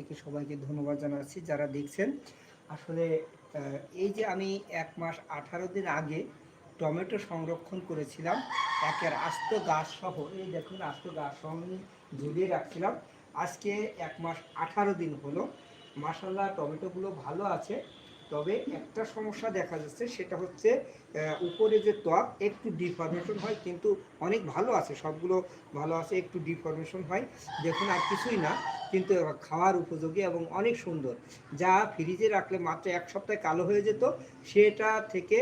থেকে সবাইকে ধন্যবাদ জানাচ্ছি যারা দেখছেন। আসলে এই যে আমি এক মাস আঠারো দিন আগে টমেটো সংরক্ষণ করেছিলাম একের আস্ত গাছ সহ, এই দেখুন আস্ত গাছ আমি ঝুলিয়ে রাখছিলাম। আজকে এক মাস আঠারো দিন হলো। মাসাল্লাহ টমেটোগুলো ভালো আছে। তবে একটা সমস্যা দেখা যাচ্ছে, সেটা হচ্ছে উপরে যে ত্বক, একটু ডিফরমেশন হয়, কিন্তু অনেক ভালো আছে, সবগুলো ভালো আছে, একটু ডিফরমেশন হয়। দেখুন, আর কিছুই না, কিন্তু খাওয়ার উপযোগী এবং অনেক সুন্দর। যা ফ্রিজে রাখলে মাত্র এক সপ্তাহে কালো হয়ে যেত, সেটা থেকে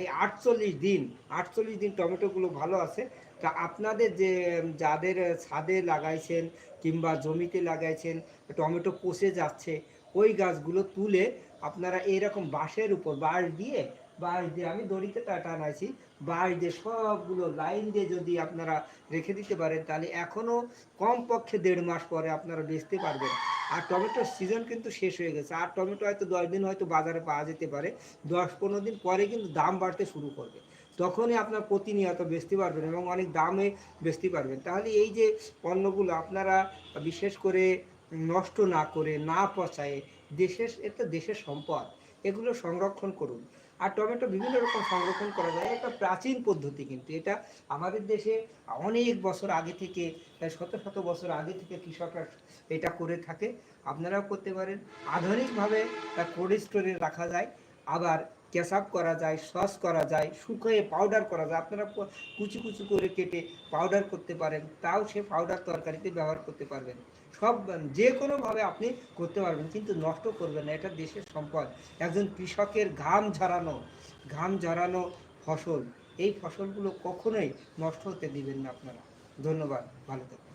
এই আটচল্লিশ দিন আটচল্লিশ দিন টমেটোগুলো ভালো আছে। তা আপনাদের যে, যাদের ছাদে লাগাইছেন কিংবা জমিতে লাগাইছেন, টমেটো পচে যাচ্ছে ওই গাছগুলো তুলে আপনারা এইরকম বাঁশের উপর বাঁশ দিয়ে বাঁশ দিয়ে আমি দড়িতে টানাইছি। বাঁশ দিয়ে সবগুলো লাইন দিয়ে যদি আপনারা রেখে দিতে পারেন, তাহলে এখনও কমপক্ষে দেড় মাস পরে আপনারা বেচতে পারবেন। আর টমেটোর সিজন কিন্তু শেষ হয়ে গেছে। আর টমেটো হয়তো দশ দিন হয়তো বাজারে পাওয়া যেতে পারে। দশ পনেরো দিন পরে কিন্তু দাম বাড়তে শুরু করবে। তখনই আপনার প্রতিনিয়ত বেচতে পারবেন এবং অনেক দামে বেচতে পারবেন। তাহলে এই যে পণ্যগুলো আপনারা বিশেষ করে নষ্ট না করে, না পচায়ে দেশের এটা দেশের সম্পদ, এগুলো সংরক্ষণ করুন। আর টমেটো বিভিন্ন রকম সংরক্ষণ করা যায়, এটা প্রাচীন পদ্ধতি কিন্তু। এটা আমাদের দেশে অনেক বছর আগে থেকে শত শত বছর আগে থেকে কৃষকরা এটা করে থাকে। আপনারাও করতে পারেন। আধুনিকভাবে তা কোল্ড স্টোরে রাখা যায়। আবার ক্যাসাপ করা যায়, সস করা যায়, শুকিয়ে পাউডার করা যায়। আপনারা কুচি কুচি করে কেটে পাউডার করতে পারেন। তাও সে পাউডার তরকারিতে ব্যবহার করতে পারবেন। সব, যে কোনোভাবে আপনি করতে পারবেন, কিন্তু নষ্ট করবেন না। এটা দেশের সম্পদ। একজন কৃষকের ঘাম ঝরানো ঘাম ঝরানো ফসল, এই ফসলগুলো কখনোই নষ্ট হতে দিবেন না আপনারা। ধন্যবাদ। ভালো থাকবেন